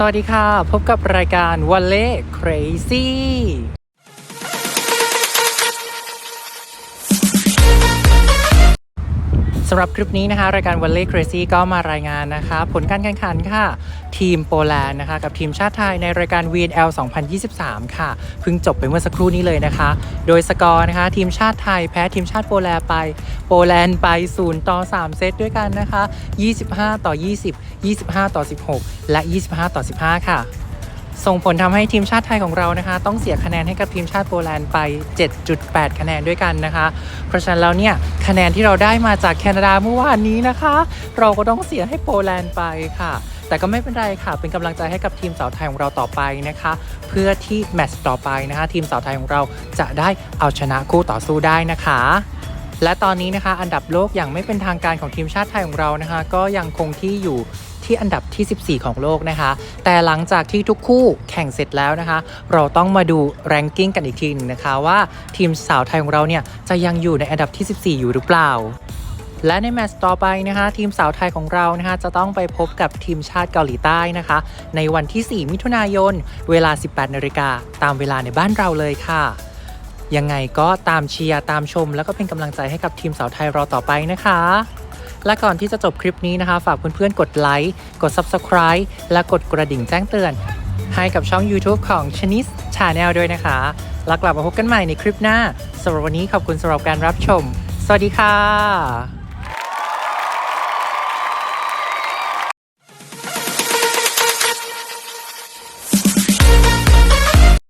สวัสดีค่ะ พบกับรายการวันเล่ crazy สำหรับคลิปนี้นะคะ รายการวันเล่ crazy ก็มารายงานนะคะ ผลการแข่งขันค่ะ ทีมโปแลนด์นะคะ กับทีมชาติไทยในรายการ VNL 2023 ค่ะเพิ่งจบไปเมื่อสักครู่นี้เลยนะคะ โดยสกอร์นะคะ ทีมชาติไทยแพ้ทีมชาติโปแลนด์ไป โปแลนด์ไป 0 ต่อ 3 เซตด้วยกันนะคะ 25 ต่อ 20 25 ต่อ 16 และ 25 ต่อ 15 ค่ะ ส่งผลทำให้ทีมชาติไทยของเรานะคะ ต้องเสียคะแนนให้กับทีมชาติโปแลนด์ไป 7.8 คะแนนด้วยกันนะคะ เพราะฉะนั้นแล้วเนี่ยคะแนนที่เราได้มาจากแคนาดาเมื่อวานนี้นะคะ เราก็ต้องเสียให้โปแลนด์ไปค่ะ แต่ก็ไม่เป็นไรค่ะ เป็นกำลังใจให้กับทีมสาวไทยของเราต่อไปนะคะ เพื่อที่แมตช์ต่อไปนะคะ ทีมสาวไทยของเราจะได้เอาชนะคู่ต่อสู้ได้นะคะและตอนนี้นะคะ อันดับโลกอย่างไม่เป็นทางการของทีมชาติไทยของเรานะคะ ก็ยังคงที่อยู่ ที่อันดับที่ 14 ของโลกนะคะ แต่หลังจากที่ทุกคู่แข่งเสร็จแล้วนะคะ เราต้องมาดูแรงกิ้งกันอีกทีหนึงนะคะว่าทีมสาวไทยของเราเนี่ยจะยังอยู่ในอันดับที่ 14 อยู่หรือเปล่าและในแมตช์ต่อไปนะคะ ทีมสาวไทยของเรานะคะ จะต้องไปพบกับทีมชาติเกาหลีใต้นะคะ ในวันที่ 4 มิถุนายน เวลา 18นาฬิกาตามเวลาในบ้านเราเลยค่ะ ยังไงก็ตามเชียร์ ตามชม แล้วก็เป็นกำลังใจให้กับทีมสาวไทยราต่อไปนะคะ และก่อนที่จะจบคลิปนี้นะคะ ฝากเพื่อนๆกดไลค์กด Subscribe และกดกระดิ่งแจ้งเตือน ให้กับช่อง YouTube ของ c h a n i s Channel ด้วยนะคะ แล้วกลับมาพบกันใหม่ในคลิปหน้าสำหรับวันนี้ขอบคุณสำหรับการรับชม สวัสดีค่ะ